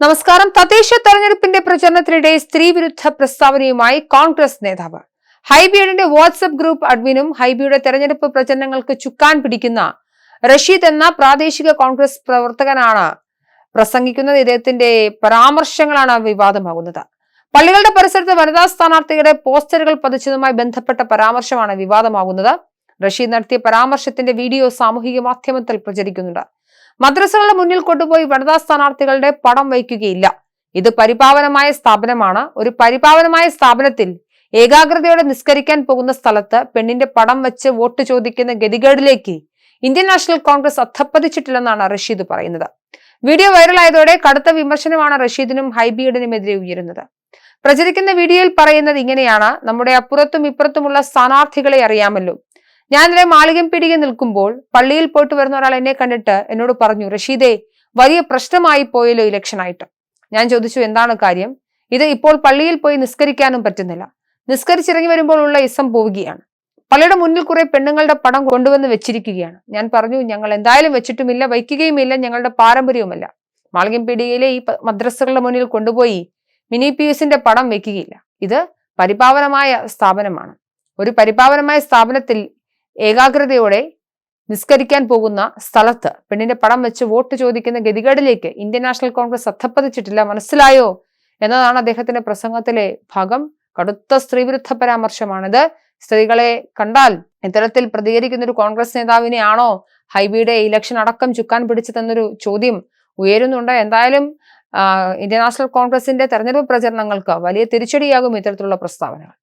നമസ്കാരം. തദ്ദേശ തെരഞ്ഞെടുപ്പിന്റെ പ്രചരണത്തിനിടെ സ്ത്രീവിരുദ്ധ പ്രസ്താവനയുമായി കോൺഗ്രസ് നേതാവ്. ഹൈബിയുടെ വാട്സ്ആപ്പ് ഗ്രൂപ്പ് അഡ്മിനും ഹൈബിയുടെ തെരഞ്ഞെടുപ്പ് പ്രചരണങ്ങൾക്ക് ചുക്കാൻ പിടിക്കുന്ന റഷീദ് എന്ന പ്രാദേശിക കോൺഗ്രസ് പ്രവർത്തകനാണ് പ്രസംഗിക്കുന്നത്. ഇദ്ദേഹത്തിന്റെ പരാമർശങ്ങളാണ് വിവാദമാകുന്നത്. പള്ളികളുടെ പരിസരത്ത് വനിതാ സ്ഥാനാർത്ഥികളുടെ പോസ്റ്ററുകൾ പതിച്ചതുമായി ബന്ധപ്പെട്ട പരാമർശമാണ് വിവാദമാകുന്നത്. റഷീദ് നടത്തിയ പരാമർശത്തിന്റെ വീഡിയോ സാമൂഹിക മാധ്യമത്തിൽ പ്രചരിക്കുന്നുണ്ട്. മദ്രസകളുടെ മുന്നിൽ കൊണ്ടുപോയി വനിതാ സ്ഥാനാർത്ഥികളുടെ പടം വയ്ക്കുകയില്ല. ഇത് പരിപാവനമായ സ്ഥാപനമാണ്. ഒരു പരിപാവനമായ സ്ഥാപനത്തിൽ ഏകാഗ്രതയോടെ നിസ്കരിക്കാൻ പോകുന്ന സ്ഥലത്ത് പെണ്ണിന്റെ പടം വെച്ച് വോട്ട് ചോദിക്കുന്ന ഗതികേടിലേക്ക് ഇന്ത്യൻ നാഷണൽ കോൺഗ്രസ് അധപ്പതിച്ചിട്ടില്ലെന്നാണ് റഷീദ് പറയുന്നത്. വീഡിയോ വൈറലായതോടെ കടുത്ത വിമർശനമാണ് റഷീദിനും ഹൈബിയുടനുമെതിരെ ഉയരുന്നത്. പ്രചരിക്കുന്ന വീഡിയോയിൽ പറയുന്നത് ഇങ്ങനെയാണ്. നമ്മുടെ അപ്പുറത്തും ഇപ്പുറത്തുമുള്ള സ്ഥാനാർത്ഥികളെ അറിയാമല്ലോ. ഞാൻ ഇന്നലെ മാളികം പിടികെ നിൽക്കുമ്പോൾ പള്ളിയിൽ പോയിട്ട് വരുന്ന ഒരാൾ എന്നെ കണ്ടിട്ട് എന്നോട് പറഞ്ഞു റഷീദേ വലിയ പ്രശ്നമായി പോയല്ലോ ഇലക്ഷൻ ആയിട്ട് ഞാൻ ചോദിച്ചു എന്താണ് കാര്യം? ഇത് ഇപ്പോൾ പള്ളിയിൽ പോയി നിസ്കരിക്കാനും പറ്റുന്നില്ല. നിസ്കരിച്ചിറങ്ങി വരുമ്പോൾ ഉള്ള ഇസം പോവുകയാണ്. പള്ളിയുടെ മുന്നിൽ കുറെ പെണ്ണുങ്ങളുടെ പടം കൊണ്ടുവന്ന് വെച്ചിരിക്കുകയാണ്. ഞാൻ പറഞ്ഞു ഞങ്ങൾ എന്തായാലും വെച്ചിട്ടുമില്ല വയ്ക്കുകയുമില്ല ഞങ്ങളുടെ പാരമ്പര്യവുമല്ല. മാളികം പീടികയിലെ ഈ മദ്രസകളുടെ മുന്നിൽ കൊണ്ടുപോയി മിനി പി എസിന്റെ പടം വെക്കുകയില്ല. ഇത് പരിപാവനമായ സ്ഥാപനമാണ്. ഒരു പരിപാവനമായ സ്ഥാപനത്തിൽ ഏകാഗ്രതയോടെ നിസ്കരിക്കാൻ പോകുന്ന സ്ഥലത്ത് പെണ്ണിന്റെ പടം വെച്ച് വോട്ട് ചോദിക്കുന്ന ഗതികേടിലേക്ക് ഇന്ത്യൻ നാഷണൽ കോൺഗ്രസ് അധപ്പതിച്ചിട്ടില്ല മനസ്സിലായോ? എന്നതാണ് അദ്ദേഹത്തിന്റെ പ്രസംഗത്തിലെ ഭാഗം. കടുത്ത സ്ത്രീവിരുദ്ധ പരാമർശമാണിത്. സ്ത്രീകളെ കണ്ടാൽ ഇത്തരത്തിൽ പ്രതികരിക്കുന്ന ഒരു കോൺഗ്രസ് നേതാവിനെ ആണോ ഹൈബിയുടെ ഇലക്ഷൻ അടക്കം ചുക്കാൻ പിടിച്ചതെന്നൊരു ചോദ്യം ഉയരുന്നുണ്ട്. എന്തായാലും ഇന്ത്യൻ നാഷണൽ കോൺഗ്രസിന്റെ തെരഞ്ഞെടുപ്പ് പ്രചരണങ്ങൾക്ക് വലിയ തിരിച്ചടിയാകും ഇത്തരത്തിലുള്ള പ്രസ്താവനകൾ.